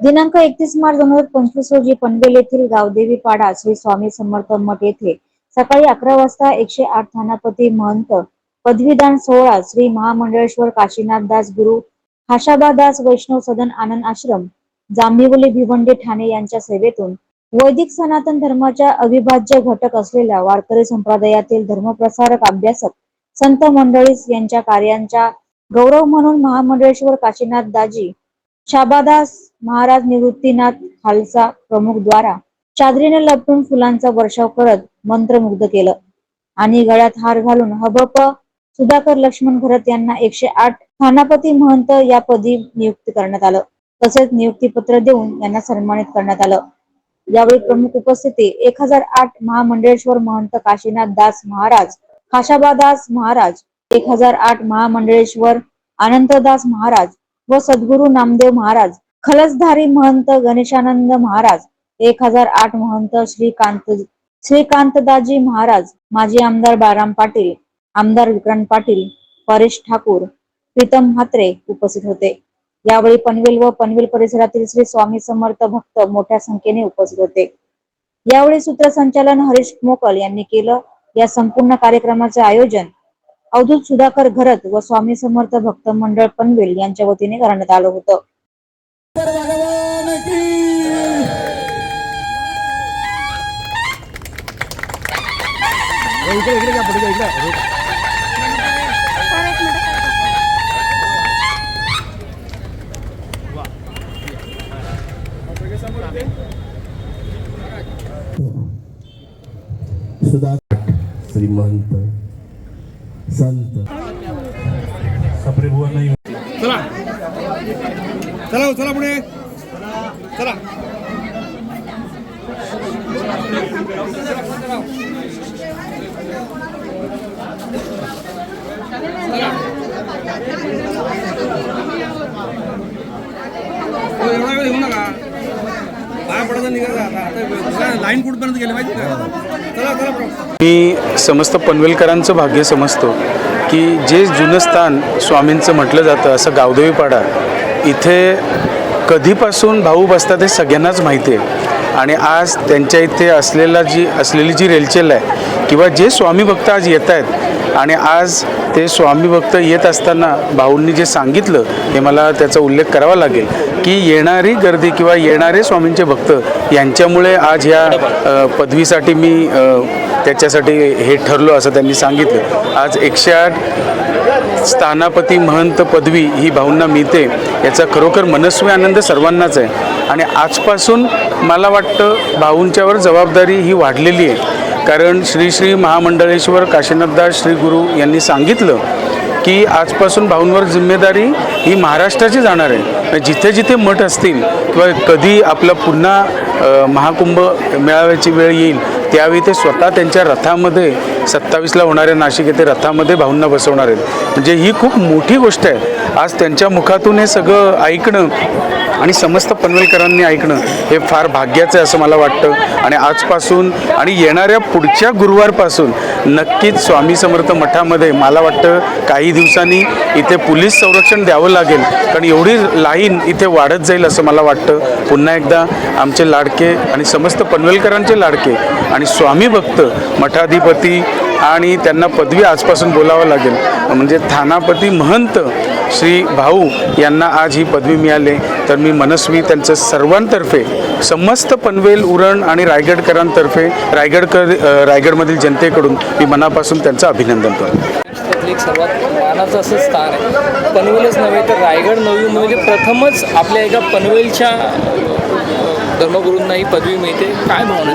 दिनांक एकतीस मार्च दोन हजार पंचवीस रोजी पनवेल येथील गावदेवी पाडा श्री स्वामी समर्थ मठ येथे सकाळी अकरा वाजता एकशे आठ थानापती महंत पदवीदान सोहळा श्री महामंडळेश्वर काशीनाथ दास गुरु हाशाबा दास वैष्णव सदन आनंद आश्रम जांभिवली भिवंडी ठाणे यांच्या सेवेतून वैदिक सनातन धर्माच्या अविभाज्य घटक असलेल्या वारकरी संप्रदायातील धर्मप्रसारक अभ्यासक संत मंडळीस यांच्या कार्यांच्या गौरव म्हणून महामंडळेश्वर काशीनाथ दाजी शाबादास महाराज निवृत्तीनाथ खालसा प्रमुख द्वारा चादरीने लपटून फुलांचा वर्षाव करत मंत्रमुग्ध केलं. आणि गळ्यात हार घालून हबप सुधाकर लक्ष्मण भरत यांना एकशे आठ थानापती महंत या पदी नियुक्त करण्यात आलं. तसेच नियुक्तीपत्र देऊन यांना सन्मानित करण्यात आलं. यावेळी प्रमुख उपस्थिती एक हजार आठ महामंडळेश्वर महंत काशीनाथ दास महाराज खाशाबादास महाराज एक हजार आठ महामंडळेश्वर अनंतदास महाराज व सद्गुरु नामदेव महाराज खलसधारी महंत गणेशानंद महाराज एक हजार आठ महंत श्रीकांत श्रीकांतदाजी महाराज माजी आमदार बाराम पाटील आमदार विक्रांत पाटील परेश ठाकूर प्रीतम म्हात्रे उपस्थित होते. यावेळी पनवेल व पनवेल परिसरातील श्री स्वामी समर्थ भक्त मोठ्या संख्येने उपस्थित होते. यावेळी सूत्रसंचालन हरीश मोकल यांनी केलं. या संपूर्ण कार्यक्रमाचे आयोजन अवधूत सुधाकर घरत व स्वामी समर्थ भक्त मंडळ पनवेल यांच्या वतीने करण्यात आलं होतं. सुधाकर श्रीमंत संत कपडे बुवा नाही चला चला हो, चला पुढे चला हो, एवढा वेळ घेऊ नका पाया पडायचा निघायचा आता आता लाईन कुठपर्यंत गेले माहिती का चला चला प्रभू. मी समस्त पनवेलकरांचं भाग्य समजतो की जे जुनं स्थान स्वामींचं म्हटलं जातं असं गावदेवीपाडा इथे कधीपासून भाऊ बसतात हे सगळ्यांनाच माहिती आहे. आणि आज त्यांच्या इथे असलेला जी असलेली जी रेलचेल आहे किंवा जे स्वामी भक्त आज येत आहेत आणि आज ते स्वामी भक्त येत असताना भाऊंनी जे सांगितलं हे मला त्याचा उल्लेख करावा लागेल की येणारी गर्दी किंवा येणारे स्वामींचे भक्त यांच्यामुळे आज ह्या पदवीसाठी मी त्याच्यासाठी हे ठरलो असं त्यांनी सांगितलं. आज एकशे आठ स्थानापती महंत पदवी ही भाऊंना मिळते याचा खरोखर मनस्वी आनंद सर्वांनाच आहे. आणि आजपासून मला वाटतं भाऊंच्यावर जबाबदारी ही वाढलेली आहे. कारण श्री श्री महामंडळेश्वर काशीनाथदास श्री गुरु यांनी सांगितलं की आजपासून भाऊंवर जिम्मेदारी ही महाराष्ट्राची जाणार आहे. म्हणजे जिथे जिथे मठ असतील किंवा कधी आपला पुन्हा महाकुंभ मेळाव्याची वेळ येईल त्यावेळी ते स्वतः त्यांच्या रथामध्ये सत्तावीसला होणाऱ्या नाशिक येथे रथामध्ये भाऊंना बसवणार आहेत. म्हणजे ही खूप मोठी गोष्ट आहे. आज त्यांच्या मुखातून हे सगळं ऐकणं आणि समस्त पनवेलकरांनी ऐकणं हे फार भाग्याचं आहे असं मला वाटतं. आणि आजपासून आणि येणाऱ्या पुढच्या गुरुवारपासून नक्कीच स्वामी समर्थ मठामध्ये मला वाटतं काही दिवसांनी इथे पोलीस संरक्षण द्यावं लागेल. कारण एवढी लाईन इथे वाढत जाईल असं मला वाटतं. पुन्हा एकदा आमचे लाडके आणि समस्त पनवेलकरांचे लाडके आणि स्वामी भक्त मठाधिपती आणि त्यांना पदवी आजपासून बोलावं लागेल. म्हणजे थानापती महंत श्री भाऊ यांना आज ही पदवी मिळाली. तर मी मनस्वी त्यांचं सर्वांतर्फे समस्त पनवेल उरण आणि रायगडकरांतर्फे रायगडकर रायगडमधील जनतेकडून मी मनापासून त्यांचं अभिनंदन करतो. सर्वात मानाचं असं स्थान आहे. पनवेलच नव्हे तर रायगड नवी म्हणजे प्रथमच आपल्या एका पनवेलच्या धर्मगुरूंना ही पदवी मिळते. काय भावना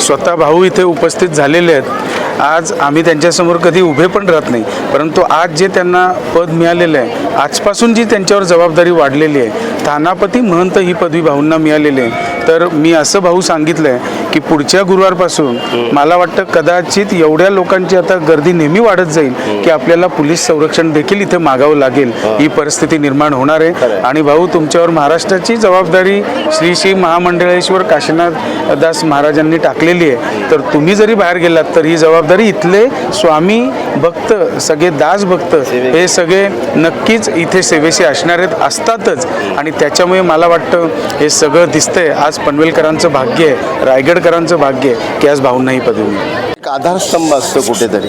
स्वतः भाऊ इथे उपस्थित झालेले आहेत. आज आम्ही त्यांच्यासमोर कधी उभे पण राहत नाही. परंतु आज जे त्यांना पद मिळालेलं आहे आजपासून जी त्यांच्यावर जबाबदारी वाढलेली आहे थानापती महंत ही पदवी भाऊंना मिळालेली आहे. तर मी असं भाऊ सांगितलंय की पुढच्या गुरुवारपासून मला वाटतं कदाचित एवढ्या लोकांची आता गर्दी नेहमी वाढत जाईल की आपल्याला पोलीस संरक्षण देखील इथे मागावं लागेल. ही. परिस्थिती निर्माण होणार आहे. आणि भाऊ तुमच्यावर महाराष्ट्राची जबाबदारी श्री श्री महामंडळेश्वर काशीनाथ दास महाराजांनी टाकलेली आहे. तर तुम्ही जरी बाहेर गेलात तर ही जबाबदारी इथले स्वामी भक्त सगळे दास भक्त हे सगळे नक्कीच इथे सेवेशी असणार आहेत असतातच. आणि त्याच्यामुळे मला वाटतं हे सगळं दिसतंय. आज पनवेलकरांचं भाग्य आहे रायगडकरांचं भाग्य आहे की आज भाऊंना ही पदवी. मिळाली. एक आधारस्तंभ असतो कुठेतरी.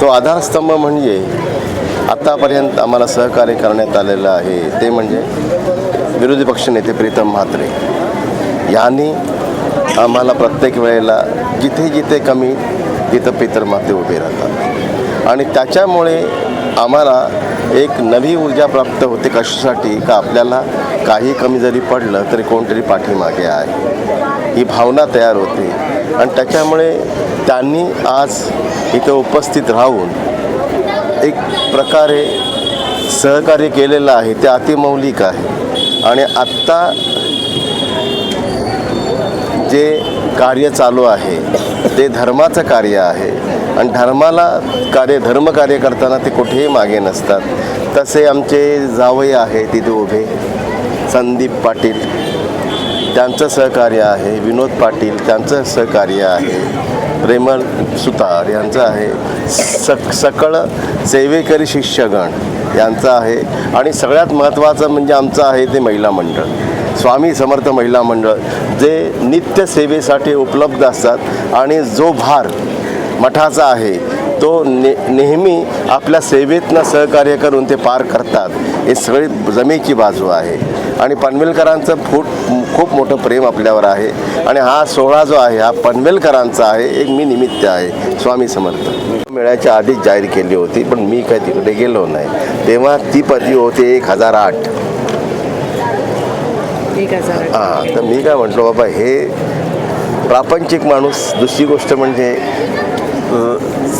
तो आधारस्तंभ म्हणजे आत्तापर्यंत आम्हाला सहकार्य करण्यात आलेलं आहे ते म्हणजे विरोधी पक्षनेते प्रीतम म्हात्रे. यांनी आम्हाला प्रत्येक वेळेला जिथे जिथे कमी तिथं पितर माते उभे राहतात. आणि त्याच्यामुळे आम्हाला एक नवी ऊर्जा प्राप्त होते कशासाठी? का आपल्याला काही कमी जरी पडलं तरी कोणतरी पाठीमागे आहे. ही भावना तयार होते. आणि त्याच्यामुळे त्यांनी आज इथं उपस्थित राहून एक प्रकारे सहकार्य केलेलं आहे. ते अतिमौलिक आहे. आणि आत्ता जे कार्य चालू आहे ते धर्माचं कार्य आहे. आणि धर्माला कार्य धर्मकार्य करताना ते कुठेही मागे नसतात. तसे आमचे जावई आहे तिथे उभे. संदीप पाटील त्यांचं सहकार्य आहे विनोद पाटील त्यांचं सहकार्य आहे प्रेमल सुतार यांचं आहे सक सकळ सेवेकरी शिष्यगण यांचं आहे आणि सगळ्यात महत्त्वाचं म्हणजे आमचं आहे ते महिला मंडळ. स्वामी समर्थ महिला मंडळ जे नित्य सेवेसाठी उपलब्ध असतात आणि जो भार मठाचा आहे तो ने नेहमी आपल्या सेवेतनं सहकार्य करून ते पार करतात. हे सगळी जमेची बाजू आहे. आणि पनवेलकरांचं फूट खूप मोठं प्रेम आपल्यावर आहे. आणि हा सोहळा जो आहे हा पनवेलकरांचा आहे एक मी निमित्त आहे. स्वामी समर्थ. मेळ्याच्या आधीच जाहीर केली होती पण मी काय तिकडे गेलो नाही. तेव्हा ती पदवी होती एक हजार आठ. हां तर मी काय म्हटलो बाबा हे प्रापंचिक माणूस दुसरी गोष्ट म्हणजे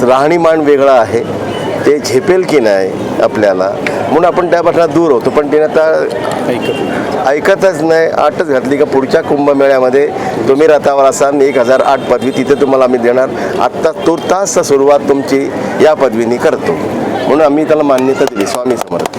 राहणीमान वेगळा आहे. ते झेपेल की नाही आपल्याला? म्हणून आपण त्यापासून दूर होतो. पण तिने आता ऐकतच नाही. आठच घातली का पुढच्या कुंभमेळ्यामध्ये तुम्ही रथावर असाल एक हजार आठ पदवी तिथे तुम्हाला आम्ही देणार. आत्ता तुर्तास सुरुवात तुमची या पदवीने करतो. म्हणून आम्ही त्याला मान्यता दिली. स्वामी समर्थ.